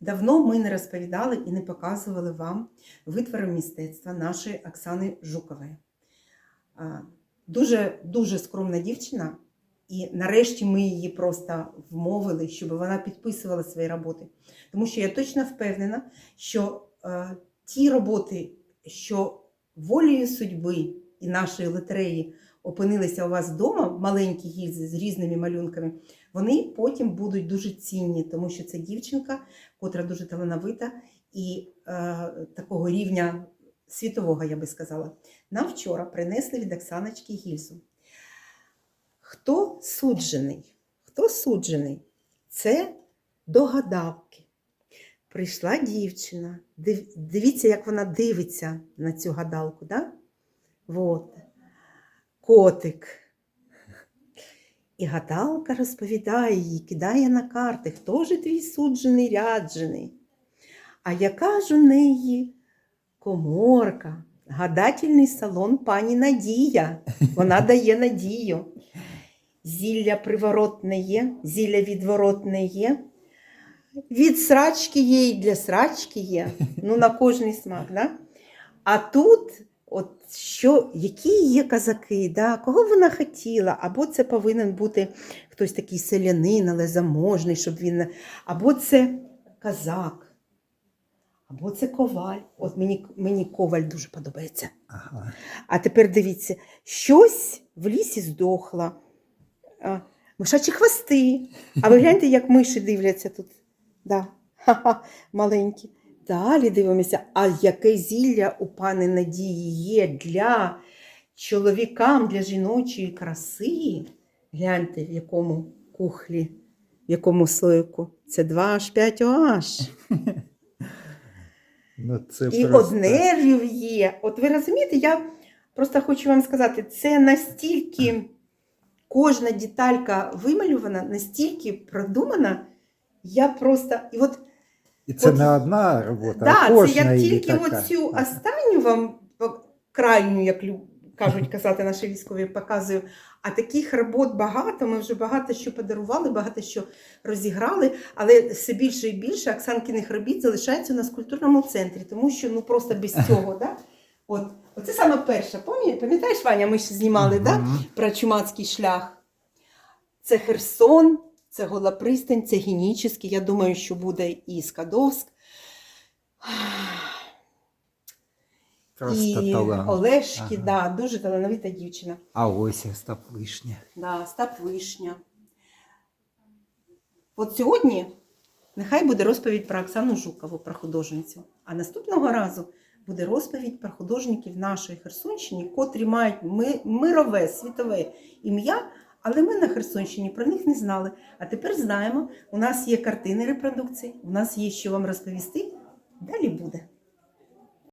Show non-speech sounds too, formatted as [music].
Давно ми не розповідали і не показували вам витвори мистецтва нашої Оксани Жукової. Дуже дуже скромна дівчина, і нарешті ми її просто вмовили, щоб вона підписувала свої роботи. Тому що я точно впевнена, що е, ті роботи, що волею судьби і нашої лотереї опинилися у вас вдома, маленькі гільзи з різними малюнками, вони потім будуть дуже цінні, тому що це дівчинка, котра дуже талановита і е, такого рівня світового, я би сказала. Нам вчора принесли від Оксаночки гільзу. Хто суджений? Хто суджений? Це до гадавки. Прийшла дівчина. Див- Дивіться, як вона дивиться на цю гадалку. Да? Вот. Котик. І гадалка розповідає їй, кидає на карти, хто ж твій суджений ряджений. А яка ж у неї коморка, гадательний салон пані Надія. Вона [laughs] дає надію. Зілля приворотне є, зілля відворотне є. Від срачки є і для срачки є. Ну, на кожний смак. Да? А тут, от що, які є казаки, да? кого вона хотіла, або це повинен бути хтось такий селянин, але заможний, щоб він. Або це казак, або це коваль. От мені, мені коваль дуже подобається. Ага. А тепер дивіться, щось в лісі здохло. Мишачі хвости. А ви [laughs] гляньте, як миші дивляться тут. Да. Ха-ха, маленькі. Далі дивимося, а яке зілля у пани Надії є для чоловікам, для жіночої краси. Гляньте, в якому кухлі, в якому слоїку. Це 2H5 [laughs] OH. Ну, це І просто... є. От ви розумієте, я просто хочу вам сказати, це настільки кожна деталька вималювана, настільки продумана. Я просто. І от І це от- не одна робота, а да, це кожна я її тільки така. оцю останню вам крайню, як кажуть казати наші військові, показую. А таких робот багато. Ми вже багато що подарували, багато що розіграли, але все більше і більше Оксанкиних робіт залишається у нас в культурному центрі, тому що ну просто без [laughs] цього. Да? От, оце саме перше. Пам'ятаєш, Ваня, ми ще знімали да? Про чумацький шлях. Це Херсон, це Гола Пристань, це Генічеський. Я думаю, що буде і Скадовськ. Просто і талант. Олешки, Ага. да, дуже талановита дівчина. А ось Остап Вишня. Да, Стап Вишня. От сьогодні нехай буде розповідь про Оксану Жукову, про художницю. А наступного разу буде розповідь про художників нашої Херсонщини, котрі мають ми- мирове, світове ім'я, але ми на Херсонщині про них не знали. А тепер знаємо, у нас є картини репродукції, у нас є що вам розповісти. Далі буде.